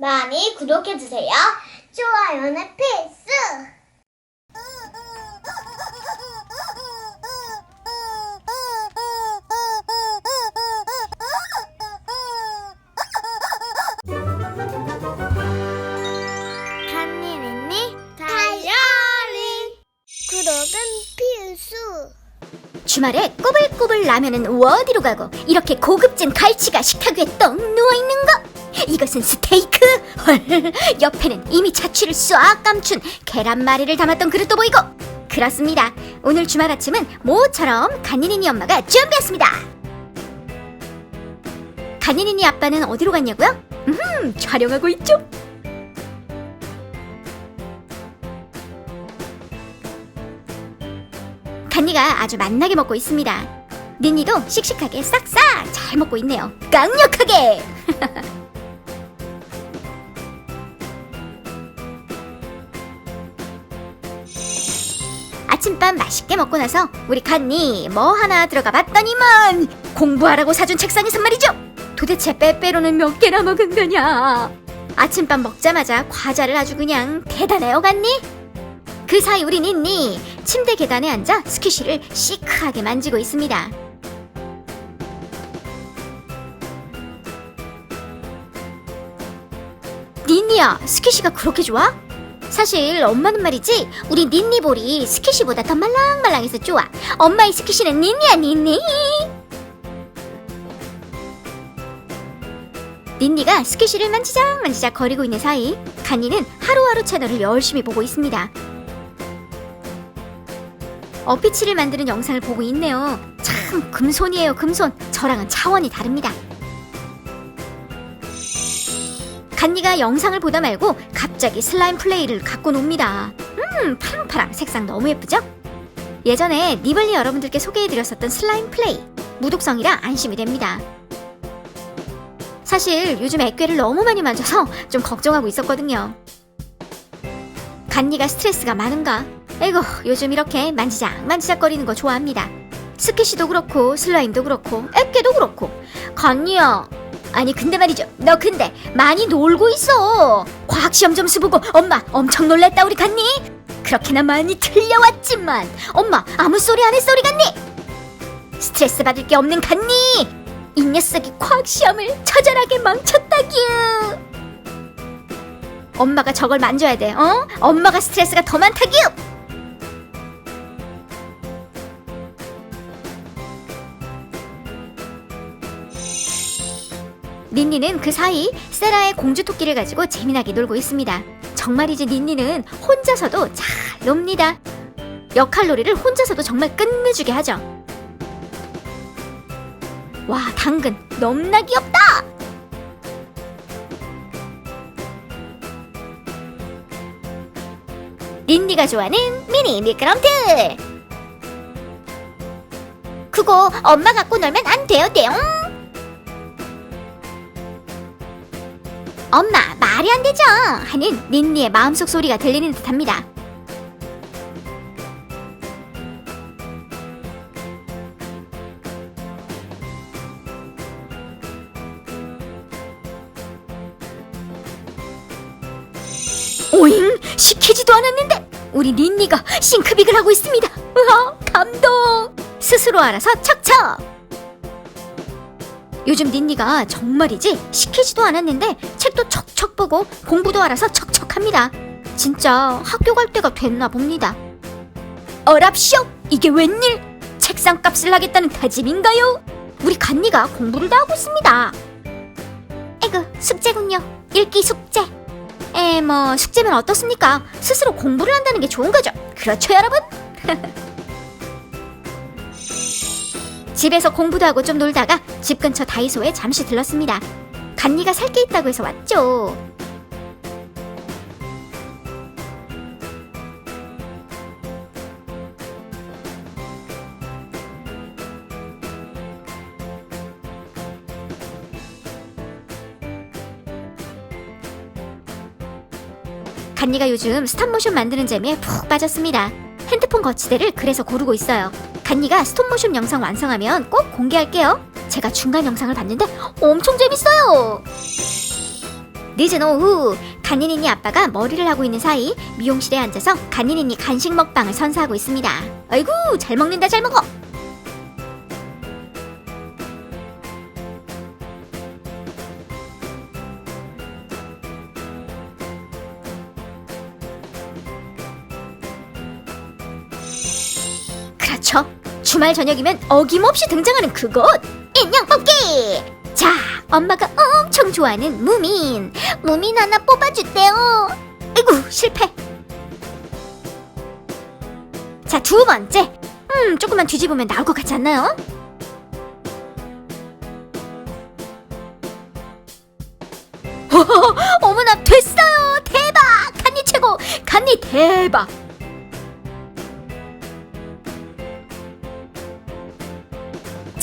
많이 구독해주세요. 좋아요는 필수! 한일이니 다이어리 구독은 필수! 주말에 꼬불꼬불 라면은 어디로 가고 이렇게 고급진 갈치가 식탁 위에 떡 누워있는 거 이것은 스테이크 헐 옆에는 이미 자취를 싹 감춘 계란말이를 담았던 그릇도 보이고 그렇습니다 오늘 주말 아침은 모처럼 간이니니 엄마가 준비했습니다 간이니니 아빠는 어디로 갔냐고요? 음 촬영하고 있죠 간니가 아주 맛나게 먹고 있습니다. 니니도 씩씩하게 싹싹 잘 먹고 있네요. 강력하게! 아침밥 맛있게 먹고 나서 우리 간니 뭐 하나 들어가 봤더니만 공부하라고 사준 책상에서 말이죠. 도대체 빼빼로는 몇 개나 먹은 거냐? 아침밥 먹자마자 과자를 아주 그냥 대단해요, 간니? 그 사이 우리 닌니 침대 계단에 앉아 스퀴시를 시크하게 만지고 있습니다. 닌니야, 스퀴시가 그렇게 좋아? 사실 엄마는 말이지 우리 닌니 볼이 스퀴시보다 더 말랑말랑해서 좋아. 엄마의 스퀴시는 닌니야 닌니. 닌니가 스퀴시를 만지작 만지작 거리고 있는 사이 간이는 하루하루 채널을 열심히 보고 있습니다. 어피치를 만드는 영상을 보고 있네요. 참 금손이에요, 금손. 저랑은 차원이 다릅니다. 간니가 영상을 보다 말고 갑자기 슬라임 플레이를 갖고 놉니다. 음, 파랑파랑 색상 너무 예쁘죠? 예전에 니블리 여러분들께 소개해드렸었던 슬라임 플레이. 무독성이라 안심이 됩니다. 사실 요즘 액괴를 너무 많이 만져서 좀 걱정하고 있었거든요. 간니가 스트레스가 많은가? 에이고 요즘 이렇게 만지작 만지작거리는 거 좋아합니다. 스키시도 그렇고 슬라임도 그렇고 액괴도 그렇고 간니야 아니 근데 말이죠. 너 근데 많이 놀고 있어. 과학 시험 점수 보고 엄마 엄청 놀랬다 우리 간니? 그렇게나 많이 틀려왔지만 엄마 아무 소리 안 했어 우리 간니? 스트레스 받을 게 없는 간니! 이 녀석이 과학 시험을 처절하게 망쳤다규 엄마가 저걸 만져야 돼 어? 엄마가 스트레스가 더 많다규 닌니는 그 사이 세라의 공주 토끼를 가지고 재미나게 놀고 있습니다. 정말이지 닌니는 혼자서도 잘 놉니다. 역할놀이를 혼자서도 정말 끝내주게 하죠. 와, 당근 너무나 귀엽다! 닌니가 좋아하는 미니 미끄럼틀! 그거 엄마 갖고 놀면 안 돼요, 대용! 엄마 말이 안 되죠 하는 닌니의 마음속 소리가 들리는 듯합니다. 오잉 시키지도 않았는데 우리 닌니가 싱크빅을 하고 있습니다. 우와 감동 스스로 알아서 척척 요즘 닌니가 정말이지 시키지도 않았는데 책도 척척 보고 공부도 알아서 척척합니다. 진짜 학교 갈 때가 됐나 봅니다. 어랍쇼! 이게 웬일? 책상 값을 하겠다는 다짐인가요? 우리 간니가 공부를 다 하고 있습니다. 에그 숙제군요. 읽기 숙제. 에, 뭐 숙제면 어떻습니까? 스스로 공부를 한다는 게 좋은 거죠. 그렇죠, 여러분? 집에서 공부도 하고 좀 놀다가 집 근처 다이소에 잠시 들렀습니다. 간니가 살 게 있다고 해서 왔죠. 간니가 요즘 스탑모션 만드는 재미에 푹 빠졌습니다. 핸드폰 거치대를 그래서 고르고 있어요. 간니가 스톱모션 영상 완성하면 꼭 공개할게요. 제가 중간 영상을 봤는데 엄청 재밌어요. 늦은 오후 간니니니 아빠가 머리를 하고 있는 사이 미용실에 앉아서 간니니니 간식 먹방을 선사하고 있습니다. 아이고 잘 먹는다 잘 먹어. 그렇죠. 주말 저녁이면 어김없이 등장하는 그곳 인형 뽑기. 자, 엄마가 엄청 좋아하는 무민. 무민 하나 뽑아주세요. 아이고 실패. 자, 두 번째. 음, 조금만 뒤집으면 나올 것 같지 않나요? 어머나 됐어요. 대박. 간니 최고. 간니 대박.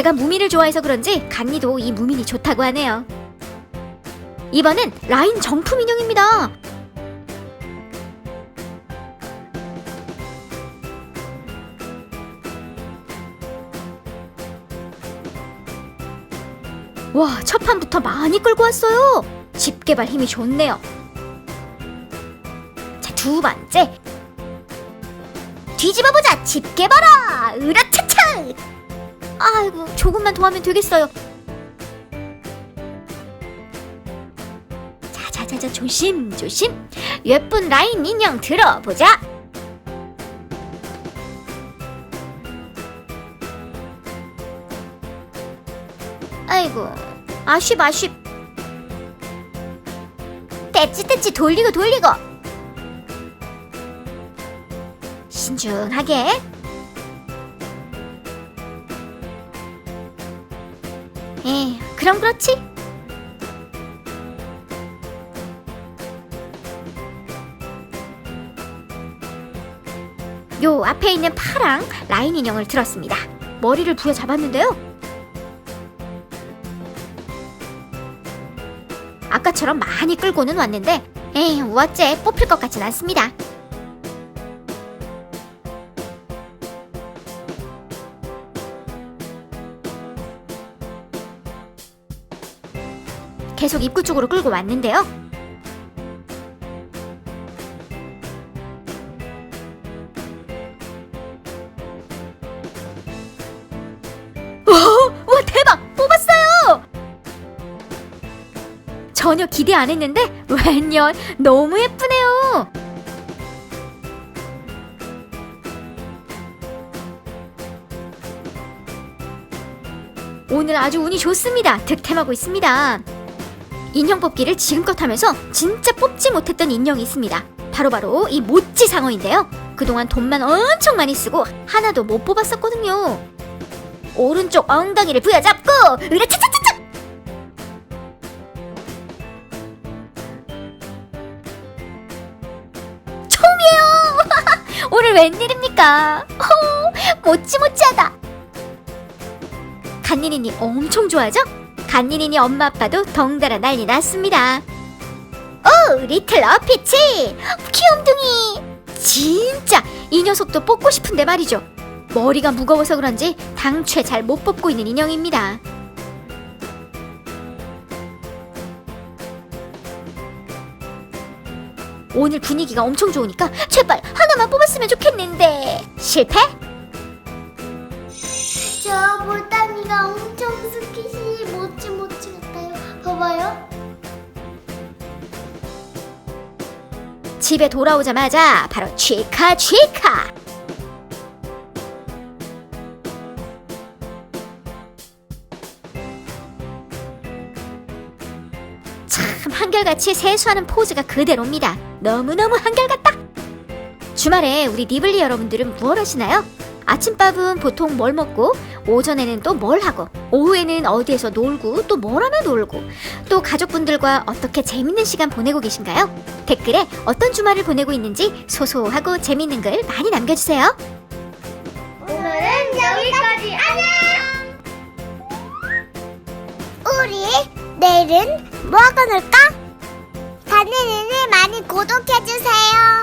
제가 무민을 좋아해서 그런지 간니도 이 무민이 좋다고 하네요. 이번엔 라인 정품 인형입니다. 와, 첫 판부터 많이 끌고 왔어요. 집 개발 힘이 좋네요. 자, 두 번째. 뒤집어 보자. 집 개발아. 으라차차. 아이고, 조금만 더 하면 되겠어요. 자자자자 조심 조심. 예쁜 라인 인형 들어보자. 아이고, 아쉽 아쉽. 떼찌 떼찌 돌리고 돌리고. 신중하게. 에, 그럼 그렇지. 요 앞에 있는 파랑 라인 인형을 들었습니다. 머리를 부여잡았는데요. 아까처럼 많이 끌고는 왔는데, 에이, 어째 뽑힐 것 같진 않습니다. 계속 입구 쪽으로 끌고 왔는데요. 와, 와 대박! 뽑았어요! 전혀 기대 안 했는데 웬열 너무 예쁘네요. 오늘 아주 운이 좋습니다. 득템하고 있습니다. 인형 뽑기를 지금껏 하면서 진짜 뽑지 못했던 인형이 있습니다. 바로 바로 이 모찌 상어인데요. 그동안 돈만 엄청 많이 쓰고 하나도 못 뽑았었거든요. 오른쪽 엉덩이를 부여잡고 으라차차차차! 처음이에요! 오늘 웬일입니까? 어, 모찌모찌하다! 간니니니 엄청 좋아하죠? 간니니니 엄마 아빠도 덩달아 난리 났습니다. 오, 리틀 어피치! 귀염둥이! 진짜 이 녀석도 뽑고 싶은데 말이죠. 머리가 무거워서 그런지 당최 잘 못 뽑고 있는 인형입니다. 오늘 분위기가 엄청 좋으니까 제발 하나만 뽑았으면 좋겠는데 실패? 저 볼따니가 엄청 봐봐요. 집에 돌아오자마자 바로 취카 취카 참 한결같이 세수하는 포즈가 그대로입니다 너무너무 한결같다 주말에 우리 니블리 여러분들은 무얼 하시나요? 아침밥은 보통 뭘 먹고 오전에는 또 뭘 하고 오후에는 어디에서 놀고 또 뭘 하며 놀고 또 가족분들과 어떻게 재밌는 시간 보내고 계신가요? 댓글에 어떤 주말을 보내고 있는지 소소하고 재밌는 글 많이 남겨주세요. 오늘은 여기까지. 안녕. 우리 내일은 뭐 하고 놀까? 다니는 일 많이 구독해주세요.